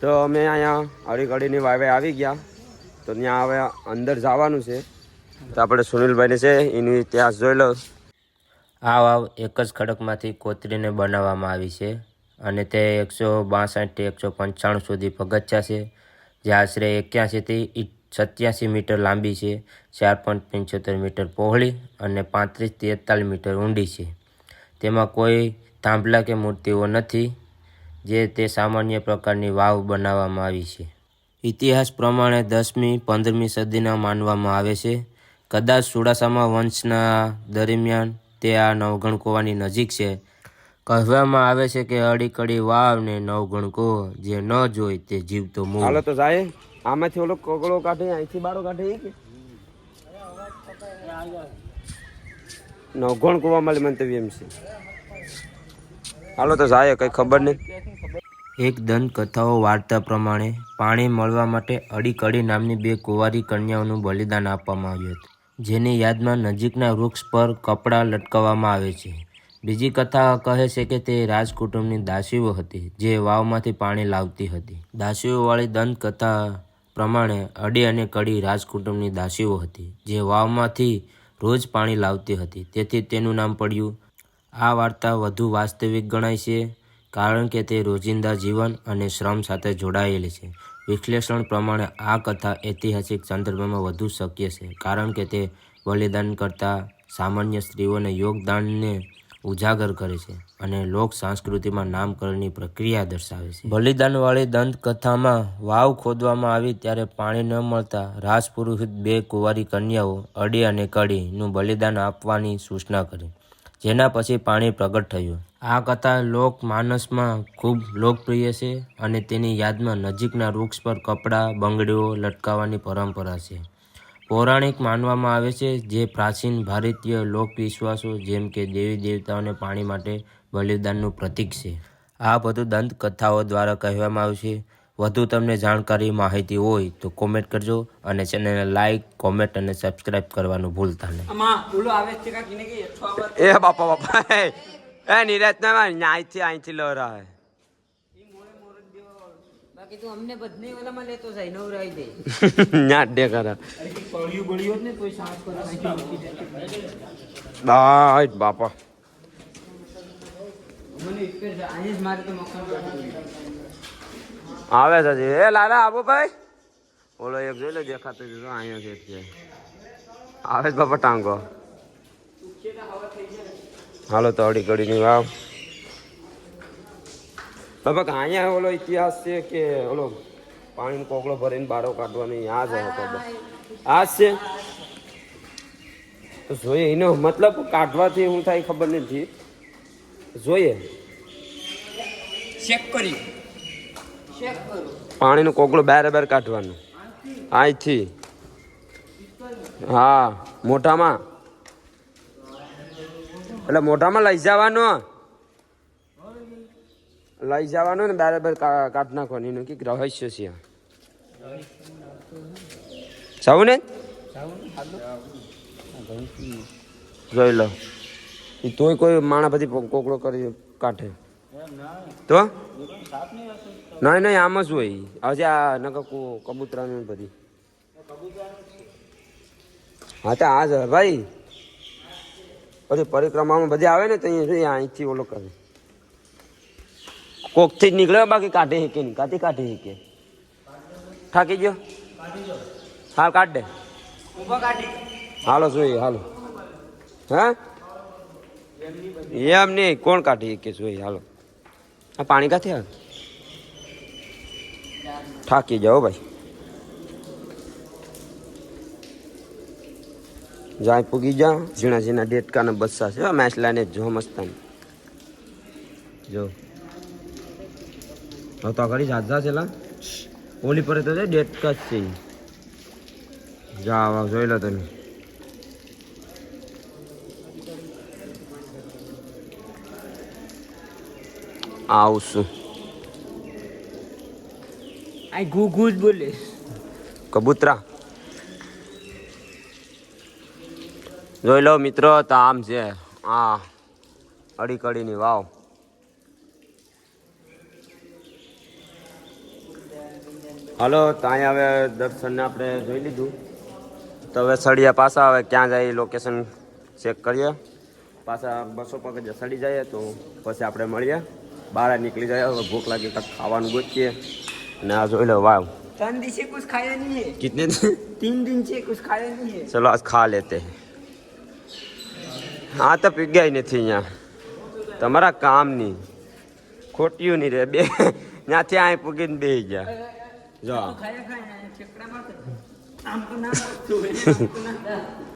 તો અમે અહીંયા અડીઘડીની વાવે આવી ગયા. તો ત્યાં હવે અંદર જવાનું છે. તો આપણે સુનિલભાઈને છે, એનો ઇતિહાસ જોઈ લો આ વાવ એક જ ખડકમાંથી કોતરીને બનાવવામાં આવી છે અને તે એકસો બાસઠથી એકસો પંચાણું સુધી પગથિયા છે, જે આશરે એક્યાસીથી સત્યાસી મીટર લાંબી છે, ચાર પોઈન્ટ પંચોતેર મીટર પહોળી અને પાંત્રીસથી એકતાલીસ મીટર ઊંડી છે. તેમાં કોઈ થાંભલા કે મૂર્તિઓ નથી. જે તે સામાન્ય પ્રકારની વાવ બનાવવામાં આવી છે. ઇતિહાસ પ્રમાણે દસમી, પંદરમી સદીના માનવામાં આવે છે. કદાચ સુડાસામા વંશના દરમિયાન તે આ નવગણકોવાની નજીક છે. કહેવામાં આવે છે કે અડીકડી વાવ ને નવગણકો જે ન જોઈ તે જીવતો મૂળ. હાલો તો જાય આમાંથી ઓલો કોકડો કાઢે અહીંથી બારો કાઢે કે? નવગણ કુવા મળે મંતવ્ય એમ છે હાલો તો જાય, કઈ ખબર નહીં. એક દંતકથાઓ વાર્તા પ્રમાણે પાણી મળવા માટે અડીકડી નામની બે કુંવારી કન્યાઓનું બલિદાન આપવામાં આવ્યું હતું, જેની યાદમાં નજીકના વૃક્ષ પર કપડાં લટકાવવામાં આવે છે. બીજી કથા કહે છે કે તે રાજકુટુંબની દાસીઓ હતી, જે વાવમાંથી પાણી લાવતી હતી. દાસીઓવાળી દંતકથા પ્રમાણે અડી અને કડી રાજકુટુંબની દાસીઓ હતી, જે વાવમાંથી રોજ પાણી લાવતી હતી. તેથી તેનું નામ પડ્યું આ વાર્તા વધુ વાસ્તવિક ગણાય છે, કારણ કે તે રોજિંદા જીવન અને શ્રમ સાથે જોડાયેલી છે. વિશ્લેષણ પ્રમાણે આ કથા ઐતિહાસિક સંદર્ભમાં વધુ શક્ય છે, કારણ કે તે બલિદાન કરતા સામાન્ય સ્ત્રીઓને યોગદાનને ઉજાગર કરે છે અને લોક સંસ્કૃતિમાં નામકરણની પ્રક્રિયા દર્શાવે છે. બલિદાનવાળી દંતકથામાં વાવ ખોદવામાં આવી ત્યારે પાણી ન મળતા રાજપુરોહિત બે કુંવારી કન્યાઓ અડી અને કડીનું બલિદાન આપવાની સૂચના કરી. જેના પછી પાણી પ્રગટ થયું. આ કથા લોકમાનસમાં ખૂબ લોકપ્રિય છે અને તેની યાદમાં નજીકના વૃક્ષ પર કપડાં, બંગડીઓ લટકાવવાની પરંપરા છે. પૌરાણિક માનવામાં આવે છે જે પ્રાચીન ભારતીય લોકવિશ્વાસો જેમ કે દેવી દેવતાઓને પાણી માટે બલિદાનનું પ્રતીક છે. આ બધું દંતકથાઓ દ્વારા કહેવામાં આવ્યું છે વધુ તમને જાણકારી માહિતી હોય તો કોમેન્ટ કરજો અને ચેનલને લાઈક કોમેન્ટ અને સબસ્ક્રાઇબ કરવાનું ભૂલતા નહીં. એ બાપા બાપા એ એ નિરાજ ના અહીંથી અહીંથી લહરા હે બાકી તું અમને બધને ઓલામાં લેતો જાય નવરાઈ દે. ન્યા ડે પડ્યું બળ્યું ને કોઈ સાસ પર નાખી મૂકી દે. બાય બાપા. મને ઉપર છે અહીંયા જ મારે તો મકાન કાઢવું. આવે છે હજી. એ લાલા આવો ભાઈ ઓલો એક જોઈ લે, દેખાતો જ, અહીંયા છે એટલે. આવે છે બાપા ટાંગો. હાલો તો અડી કડીની વાવ. બાપા અહીંયા ઓલો ઇતિહાસ છે કે ઓલો પાણીનો કોકડો ભરીને બારો કાઢવાની આ જ હતો આ છે? તો જોઈએ, એનો મતલબ કાઢવાથી હું થાય ખબર નથી. જોઈએ. ચેક કરો પાણીનો કોગળો બારે બાર કાઢવાનો. અહીંથી હા, મોઢામાં. એટલે મોઢામાં લઈ જવાનો. લઈ જવાનો ને બારે બાર કા- કાઢ નાખવાનું. એનું કંઈક રહસ્ય છે. જાવું ને? જોઈ લો. તોય કોઈ માણા બધી કોકડો કરી કાઢે. તો? નહીં નહીં આમ જ હોય. હજી આ નકર કુ- કબૂતરાનું બધી. હા તો આ જ ભાઈ. પછી પરિક્રમામાં બધી આવે ને તો અહીંયા અહીંથી ઓલો કરે. કોકથી જ નીકળે બાકી કાઢે હીકે નહીં? કાઢી કાઢે હીકે થાકી ગયો? હાલ કાઢ દે. હાલો જોઈએ હાલો. હા? એમ નહીં કોણ કાઢી હીકે જોઈએ હાલો. આ પાણી કાથી આવે? થાકી જાઓ ભાઈ. જાય પૂગી જા, ઝીણા ઝીણા ડેટકા ને બસ્સા છે. મેચ લાઈને જો મસ્તાન. જો. હવે તો ઘડી જાત જા છેલા ઓલી પર તો છે ડેટકા જ છે ઈ. જા આવા જોઈ લો તમે. આવશું. આ ઘુ ઘુ જ બોલે. કબૂતરા. જોઈ લો મિત્રો તો આમ છે. આ અડી કડીની વાવ. હાલો તો અહીંયા હવે દર્શનને આપણે જોઈ લીધું. તો હવે સળિયા પાછા હવે ક્યાં જાય લોકેશન ચેક કરીએ. પાછા બસો પગ સડી જાય તો પછી આપણે મળીએ. બહાર નીકળી જાય હવે ભૂખ લાગી કંઈક ખાવાનું ગોતીએ અને આ જોઈ લો વાવ तीन दिन से कुछ खाया नहीं है કિતને तीन दिन से कुछ खाया नहीं है ચલો આજ ખા લેતે હા તો પીગ્યા નથી અહીંયા તમારા કામની ખોટ્યું નહીં રે બે ત્યાંથી અહીં પૂગીને બે ગયા જો